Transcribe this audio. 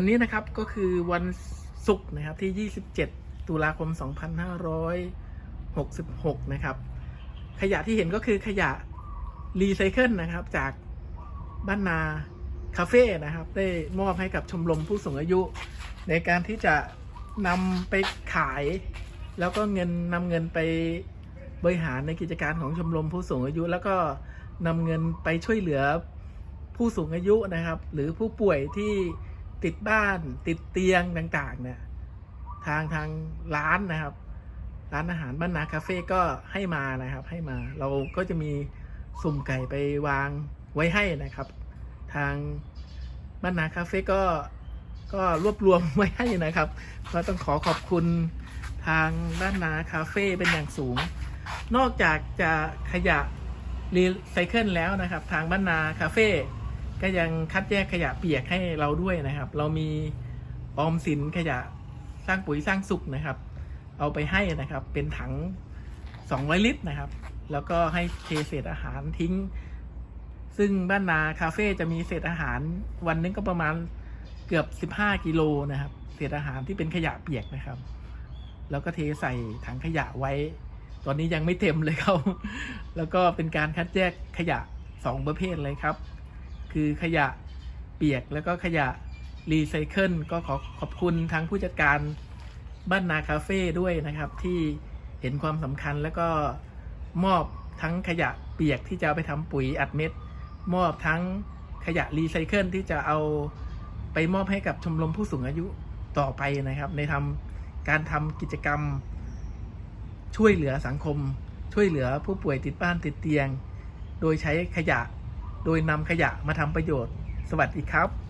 วันนี้นะครับก็คือวันศุกร์นะครับที่ 27 ตุลาคม 2566 นะครับ ขยะที่เห็นก็คือขยะรีไซเคิลนะครับ จากบ้านนาคาเฟ่นะครับ ได้มอบให้กับชมรมผู้สูงอายุ ในการที่จะนำไปขาย แล้วก็เงินนำเงินไปบริหารในกิจการของชมรมผู้สูงอายุ แล้วก็นำเงินไปช่วยเหลือผู้สูงอายุนะครับ หรือผู้ป่วยที่ ติดบ้านติดเตียงต่างๆเนี่ยทางทางร้านนะครับ ร้านอาหารบ้านนาคาเฟ่ก็ให้มานะครับ ให้มาเราก็จะมีสุ่มไก่ไปวางไว้ให้นะครับ ทางบ้านนาคาเฟ่ก็ก็รวบรวมไว้ให้นะครับก็ต้องขอขอบคุณทางบ้านนาคาเฟ่เป็นอย่างสูง นอกจากจะขยะรีไซเคิลแล้วนะครับ ทางบ้านนาคาเฟ่ ก็ยังคัดแยกขยะเปียกให้เราด้วยนะครับ เรามีออมสินขยะสร้างปุ๋ยสร้างสุขนะครับ เอาไปให้นะครับ เป็นถัง 200 ลิตรนะครับ แล้วก็ให้เทเศษอาหารทิ้ง ซึ่งบ้านนาคาเฟ่จะมีเศษอาหารวันนึงก็ประมาณเกือบ 15 กิโลนะครับ เศษอาหารที่เป็นขยะเปียกนะครับ แล้วก็เทใส่ถังขยะไว้ ตอนนี้ยังไม่เต็มเลยครับแล้วก็เป็นการคัดแยกขยะ 2 ประเภทเลยครับ คือขยะเปียกแล้วก็ขยะรีไซเคิลก็ขอขอบคุณทางผู้จัดการบ้านนาคาเฟ่ด้วยนะครับ ที่เห็นความสำคัญแล้วก็มอบทั้งขยะเปียกที่จะเอาไปทำปุ๋ยอัดเม็ด มอบทั้งขยะรีไซเคิลที่จะเอาไปมอบให้กับชมรมผู้สูงอายุต่อไปนะครับ ในทำการทำกิจกรรม ช่วยเหลือสังคม ช่วยเหลือผู้ป่วยติดบ้านติดเตียง โดยใช้ขยะ โดยนำขยะมาทำประโยชน์ สวัสดีครับ